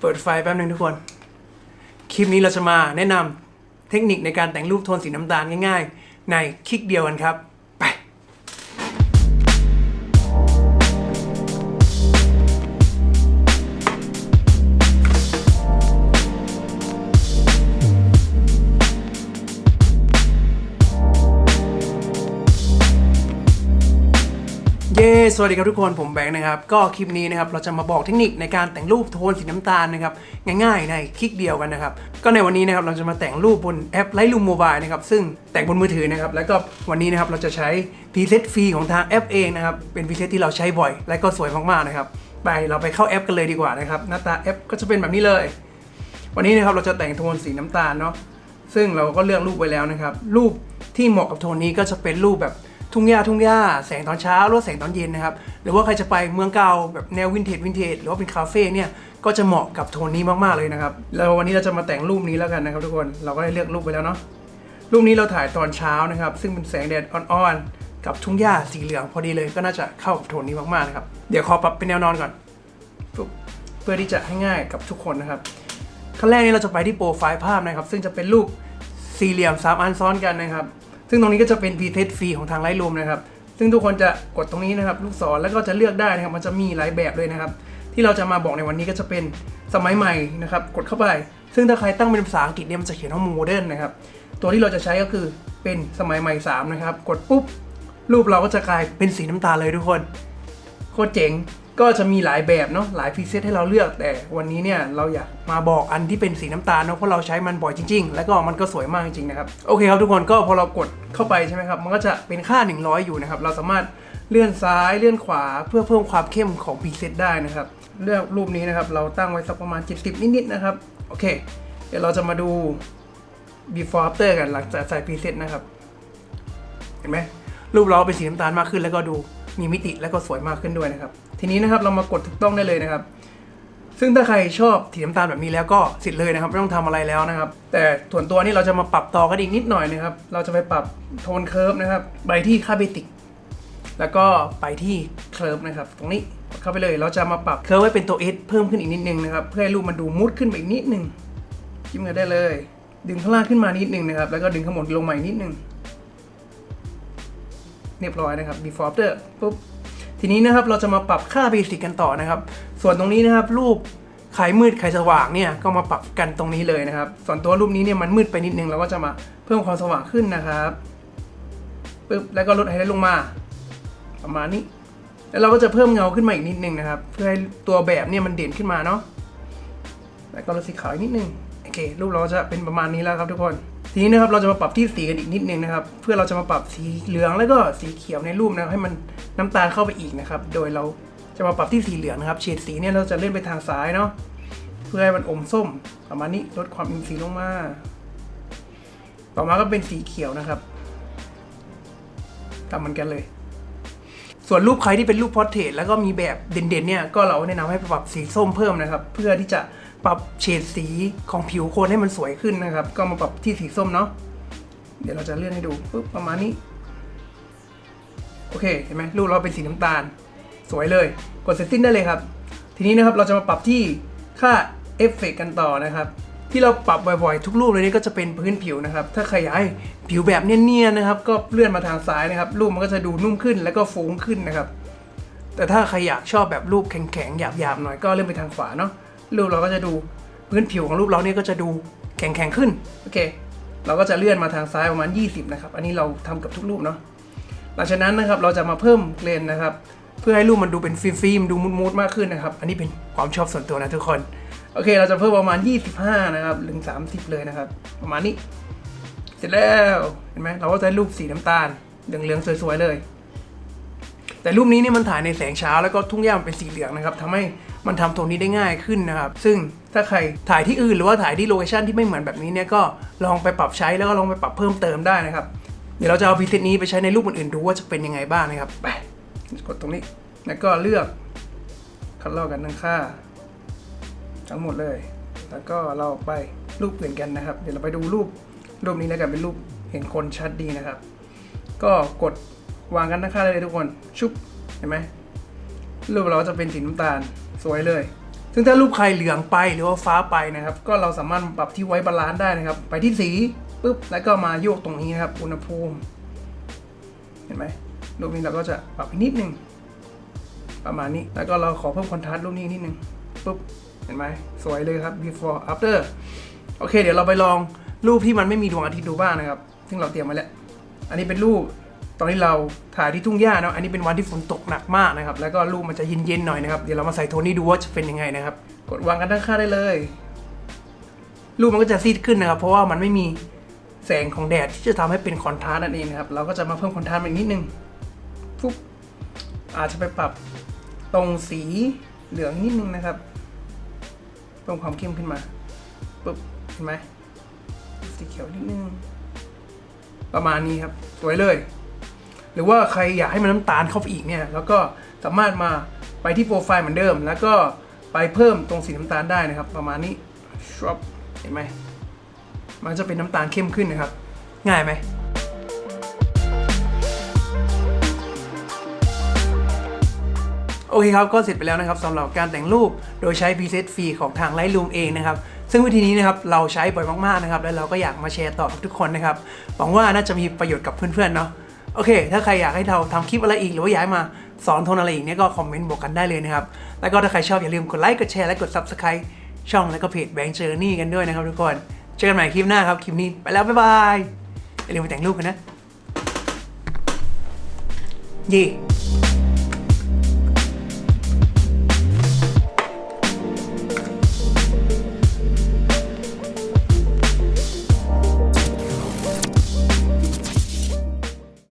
เปิดไฟแป๊บหนึ่งทุกคน คลิปนี้เราจะมาแนะนำเทคนิคในการแต่งรูปโทนสีน้ำตาลง่ายๆ ในคลิกเดียวกันครับ เย้ สวัสดีครับทุกคน ผมแบงค์นะครับ ก็คลิปนี้นะครับ เราจะมาบอกเทคนิคในการแต่งรูปโทนสีน้ำตาลนะครับ ง่ายๆ ในคลิกเดียวกันนะครับ ก็ในวันนี้นะครับ เราจะมาแต่งรูปบนแอป Lightroom Mobile นะครับ ซึ่งแต่งบนมือถือนะครับ แล้วก็วันนี้นะครับ เราจะใช้พรีเซตฟรีของทางแอปเองนะครับ เป็นพรีเซตที่เราใช้บ่อย และก็สวยมากๆ นะครับ ไป เราไปเข้าแอปกันเลยดีกว่านะครับ หน้าตาแอปก็จะเป็นแบบนี้เลย วันนี้นะครับ เราจะแต่งโทนสีน้ำตาลเนาะ ซึ่งเราก็เลือกรูปไว้แล้วนะครับ รูปที่เหมาะกับโทนนี้ก็จะเป็นรูปแบบ ทุ่งหญ้าทุ่งหญ้าแสงตอนเช้าหรือว่าแสงตอนเย็นนะครับหรือว่าใครจะไปเมืองเก่าแบบแนววินเทจวินเทจหรือว่าเป็นคาเฟ่เนี่ยก็จะเหมาะกับโทนนี้มากๆเลยนะครับแล้ววันนี้เราจะมาแต่งรูปนี้แล้วกันนะครับทุกคนเราก็ได้เลือกรูปไปแล้วเนาะรูปนี้เราถ่ายตอนเช้านะครับ ซึ่งเป็นแสงแดดอ่อนๆกับทุ่งหญ้าสีเหลืองพอดีเลยก็น่าจะเข้ากับโทนนี้มากๆนะครับเดี๋ยวขอปรับเป็นแนวนอนก่อนเพื่อที่จะให้ง่ายกับทุกคนนะครับขั้นแรกนี้เราจะไปที่โปรไฟล์ภาพนะครับ ซึ่งจะเป็นรูปสี่เหลี่ยม3อันซ้อนกันนะครับ ซึ่งตรงนี้ก็จะเป็น preset ฟรีของทางไลท์รูมนะครับ ซึ่งทุกคนจะกดตรงนี้นะครับ ลูกศรแล้วก็จะเลือกได้นะครับ มันจะมีหลายแบบเลยนะครับ ที่เราจะมาบอกในวันนี้ก็จะเป็นสมัยใหม่นะครับ กดเข้าไป ซึ่งถ้าใครตั้งเป็นภาษาอังกฤษเนี่ยมันจะเขียนว่าโมเดิร์นนะครับ ตัวที่เราจะใช้ก็คือเป็นสมัยใหม่ 3 นะครับ กดปุ๊บรูปเราก็จะกลายเป็นสีน้ำตาลเลยทุกคน โคตรเจ๋ง ก็จะมีหลายแบบเนาะหลายพรีเซตให้เราเลือกแต่วันนี้เนี่ยเราอยากมาบอกอันที่เป็นสีน้ำตาลเนาะเพราะเราใช้มันบ่อยจริง ๆ แล้วก็มันก็สวยมากจริงๆนะครับโอเคครับทุกคนก็พอเรากดเข้าไปใช่ไหมครับมันก็จะเป็นค่า 100 อยู่นะครับเราสามารถเลื่อนซ้ายเลื่อนขวาเพื่อเพิ่มความเข้มของพรีเซตได้นะครับเลือกรูปนี้นะครับเราตั้งไว้สักประมาณ 70 นิดๆนะครับโอเค เดี๋ยวเราจะมาดู before after กันหลังจากใส่พรีเซตนะครับเห็นไหมรูปเราเป็นสีน้ำตาลมากขึ้นแล้วก็ดู มีมิติแล้วก็สวยมากขึ้นด้วยนะครับ ทีนี้นะครับเรามากดถูกต้องได้เลยนะครับ ซึ่งถ้าใครชอบสีน้ำตาลแบบนี้แล้วก็สิทธิ์เลยนะครับไม่ต้องทำอะไรแล้วนะครับ แต่ส่วนตัวนี้เราจะมาปรับต่อกันอีกนิดหน่อยนะครับ เราจะไปปรับโทนเคิร์ฟนะครับไปที่ค่าเบสิกแล้วก็ไปที่เคิร์ฟนะครับ ตรงนี้เข้าไปเลยเราจะมาปรับเคิร์ฟไว้เป็นตัว S เพิ่มขึ้นอีกนิดนึงนะครับเพื่อให้รูปมันดูมุดขึ้นไปอีกนิดนึงจิ้มกันได้เลย ดึงข้างล่างขึ้นมานิดนึงนะครับแล้วก็ดึงข้างบนลงมาอีกนิดนึง เรียบร้อยนะครับ before after ปุ๊บทีนี้นะครับเราจะมาปรับค่าเบสิกกันต่อนะครับ ส่วนตรงนี้นะครับรูปใครมืดใครสว่างเนี่ยก็มาปรับกันตรงนี้เลยนะครับ ส่วนตัวรูปนี้เนี่ยมันมืดไปนิดนึงเราก็จะมาเพิ่มความสว่างขึ้นนะครับปึ๊บแล้วก็ลดไฮไลท์ลงมา ประมาณนี้ แล้วเราก็จะเพิ่มเงาขึ้นมาอีกนิดนึงนะครับ เพื่อให้ตัวแบบเนี่ยมันเด่นขึ้นมาเนาะแล้วก็ลดสีขาวอีกนิดนึงโอเครูปเราจะเป็นประมาณนี้แล้วครับทุกคน ทีนี้นะครับเราจะมาปรับที่สีกันอีกนิดนึงนะครับ เพื่อเราจะมาปรับสีเหลืองแล้วก็สีเขียวในรูปนะให้มันน้ำตาลเข้าไปอีกนะครับ โดยเราจะมาปรับที่สีเหลืองนะครับเฉดสีเนี่ยเราจะเลื่อนไปทางซ้ายเนาะเพื่อให้มันอมส้มประมาณนี้ลดความอินสีลงมา ต่อมาก็เป็นสีเขียวนะครับทำเหมือนกันเลย ส่วนรูปใครที่เป็นรูปพอร์เทรตแล้วก็มีแบบเด่นๆเนี่ยก็เราแนะนำให้ปรับสีส้มเพิ่มนะครับ เพื่อที่จะ ปรับเฉดสีของผิวคนให้มันสวยขึ้นนะครับ ก็มาปรับที่สีส้มเนาะเดี๋ยวเราจะเลื่อนให้ดูปุ๊บประมาณนี้ โอเคเห็นไหมรูปเราเป็นสีน้ำตาล สวยเลย กดเซตติ้งได้เลยครับ ทีนี้นะครับเราจะมาปรับที่ค่าเอฟเฟกกันต่อนะครับที่เราปรับบ่อยๆ ทุกรูปเลยนี่ก็จะเป็นพื้นผิวนะครับ ถ้าใครอยากให้ผิวแบบเนียนๆนะครับ ก็เลื่อนมาทางซ้ายนะครับ รูปมันก็จะดูนุ่มขึ้นแล้วก็ฟุ้งขึ้นนะครับ แต่ถ้าใครอยากชอบแบบรูปแข็งๆหยาบๆหน่อยก็เลื่อนไปทางขวาเนาะ รูปเราก็จะดูพื้นผิวของรูปเราเนี่ยก็จะดูแข็งๆขึ้นโอเค เราก็จะเลื่อนมาทางซ้ายประมาณ 20 นะครับ อันนี้เราทำกับทุกรูปเนาะหลังจากนั้นนะครับเราจะมาเพิ่มเกรนนะครับ เพื่อให้รูปมันดูเป็นฟิล์มดูมูดๆมากขึ้นนะครับ อันนี้เป็นความชอบส่วนตัวนะทุกคนโอเค เราจะเพิ่มประมาณ 25 นะครับถึง30 เลยนะครับ ประมาณนี้ เสร็จแล้วเห็นไหมเราก็จะรูปสีน้ำตาลเหลืองๆสวยๆเลย แต่รูปนี้เนี่ยมันถ่ายในแสงเช้าแล้วก็ทุ่งหญ้ามันเป็นสีเหลืองนะครับทำให้ มันทำโทนนี้ได้ง่ายขึ้นนะครับ ซึ่งถ้าใครถ่ายที่อื่นหรือว่าถ่ายที่โลเคชันที่ไม่เหมือนแบบนี้เนี่ยก็ลองไปปรับใช้แล้วก็ลองไปปรับเพิ่มเติมได้นะครับ เดี๋ยวเราจะเอาพรีเซตนี้ไปใช้ในรูปอื่นๆดูว่าจะเป็นยังไงบ้างนะครับ ไป กดตรงนี้ แล้วก็เลือกคัดลอกกันทั้งค่า ทั้งหมดเลย แล้วก็เราไปรูปอื่นกันนะครับ เดี๋ยวเราไปดูรูปรูปนี้แล้วกันเป็นรูปเห็นคนชัดดีนะครับ ก็กดวางกันทั้งค่าเลยทุกคน ชุบ เห็นไหมรูปเราจะเป็นสีน้ำตาล สวยเลย ซึ่งถ้ารูปใครเหลืองไปหรือว่าฟ้าไปนะครับ ก็เราสามารถปรับที่ไว้บาลานซ์ได้นะครับ ไปที่สีปุ๊บแล้วก็มาโยกตรงนี้นะครับ อุณหภูมิ เห็นไหมรูปนี้เราก็จะปรับนิดนึงประมาณนี้ แล้วก็เราขอเพิ่มคอนทราสต์รูปนี้นิดนึงปุ๊บเห็นไหมสวยเลยครับ before after โอเค เดี๋ยวเราไปลองรูปที่มันไม่มีดวงอาทิตย์ดูบ้างนะครับ ซึ่งเราเตรียมไว้แล้ว อันนี้เป็นรูป ตอนที่เราถ่ายที่ทุ่งหญ้าเนาะอันนี้เป็นวันที่ฝนตกหนักมากนะครับ แล้วก็รูปมันจะเย็นๆหน่อยนะครับ เดี๋ยวเรามาใส่โทนนี้ดูว่าจะเป็นยังไงนะครับ กดวางกันด้านข้างได้เลยรูปมันก็จะซีดขึ้นนะครับ เพราะว่ามันไม่มีแสงของแดดที่จะทำให้เป็นคอนทราสต์นั่นเองนะครับ เราก็จะมาเพิ่มคอนทราสต์มาอีกนิดนึงฟุ๊บอาจจะไปปรับตรงสีเหลืองนิดนึงนะครับเพิ่มความเข้มขึ้นมาปุ๊บเห็นไหมสีเขียวนิดนึงประมาณนี้ครับ สวยเลย หรือว่าใครอยากให้มันน้ำตาลเข้าไปอีกเนี่ยแล้วก็สามารถมาไปที่โปรไฟล์เหมือนเดิม แล้วก็ไปเพิ่มตรงสีน้ำตาลได้นะครับ ประมาณนี้ชอบเห็นไหมมันจะเป็นน้ำตาลเข้มขึ้นนะครับ ง่ายไหมโอเคครับ ก็เสร็จไปแล้วนะครับสำหรับการแต่งรูปโดยใช้ preset ฟรีของทาง Lightroom เองนะครับ ซึ่งวิธีนี้นะครับเราใช้บ่อยมากๆนะครับ แล้วเราก็อยากมาแชร์ต่อกับทุกคนนะครับ หวังว่าน่าจะมีประโยชน์กับเพื่อนๆเนาะ โอเค ถ้าใครอยากให้เราทำคลิปอะไรอีกหรือว่าย้ายมาสอนโทนอะไรอีกเนี่ยก็คอมเมนต์บอกกันได้เลยนะครับ แล้วก็ถ้าใครชอบอย่าลืมกดไลค์กดแชร์และกด subscribe ช่องและก็เพจแบงค์เจอร์นี่กันด้วยนะครับทุกคนเจอกันใหม่คลิปหน้าครับคลิปนี้ไปแล้วบ๊ายบายอย่าลืมไปแต่งรูปกันนะเย่